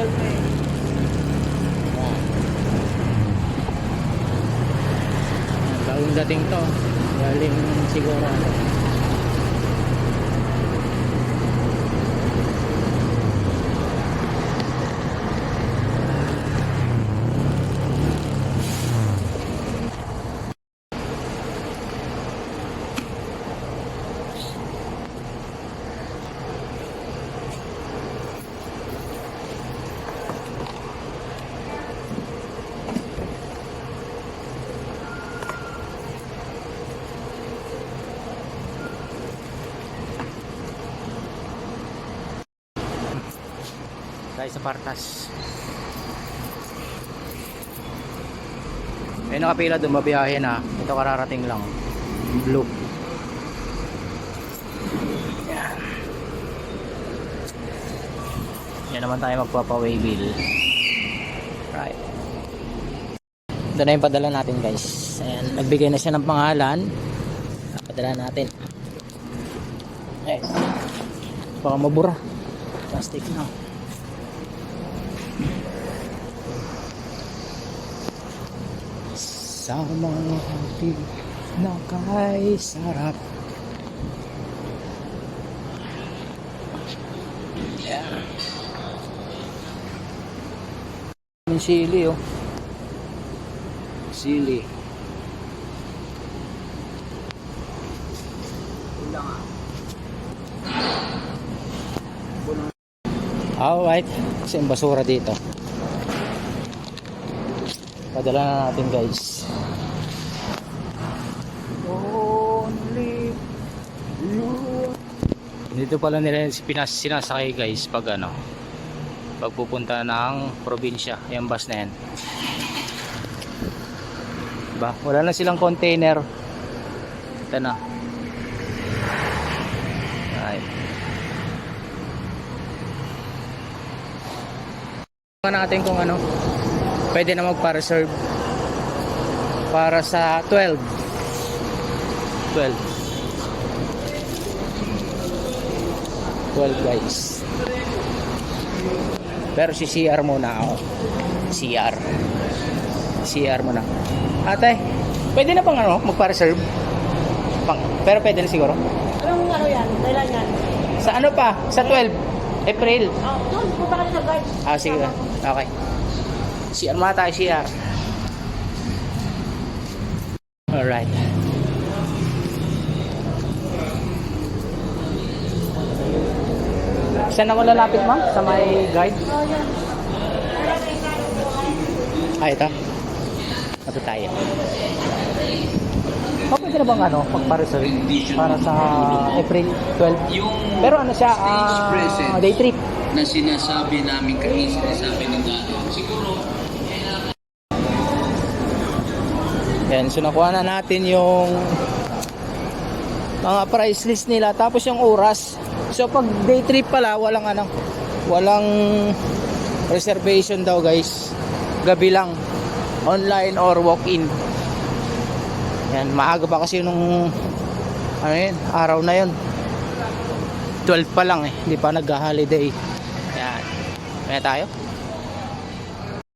tagal mo eh. Bagong dating to. Galing siguro Tayo sa Partas. May nakapila doon, mabiyahe na. Ito kararating lang. Blue. Yan. Yan naman tayo magpapa-waybill. Right. Ito na yung padala natin guys. Ayan, nagbigay na siya ng pangalan. Padala natin. Ayan. Baka mabura. Plastic na. Sa mga hati na kay sarap. Yeah. Yung sili oh. Sili. Alright. Kasi basura dito. Padala na natin guys. Only you. Dito pala nila pinas sinasakay guys pag ano pag pupunta ng probinsya yung bus na yan. Ba wala na silang container. Ito na. Ay. Tingnan natin kung ano pwede na magpa-reserve. Para sa 12 12 12 guys. Pero si CR muna ako. CR CR muna. Ate pwede na pang ano magpa-reserve? Pang, pero pwede na siguro. Anong ano yan? Kailan yan? sa ano pa? Sa 12 April? Oh, doon, punta ka na sa guard. Ah, sige. Okay. CR muna tayo, CR. Alright. Saan ako lalapit, ma'am? Sa may guide? Ah, ito. Ito tayo. Oh, pwede na bang ano, magpa-reserve para sa April 12? Pero ano siya, ah, day trip. na sinasabi namin kayo, sinasabi ng dati. Siguro, Yan, so nakuha na natin yung mga price list nila tapos yung oras. So pag day trip pala, walang ano, walang reservation daw guys. Gabi lang. Online or walk-in. Yan, maaga pa kasi nung ano yun, araw na yun. 12 pa lang eh, hindi pa nag-holiday. Yan. Kaya tayo.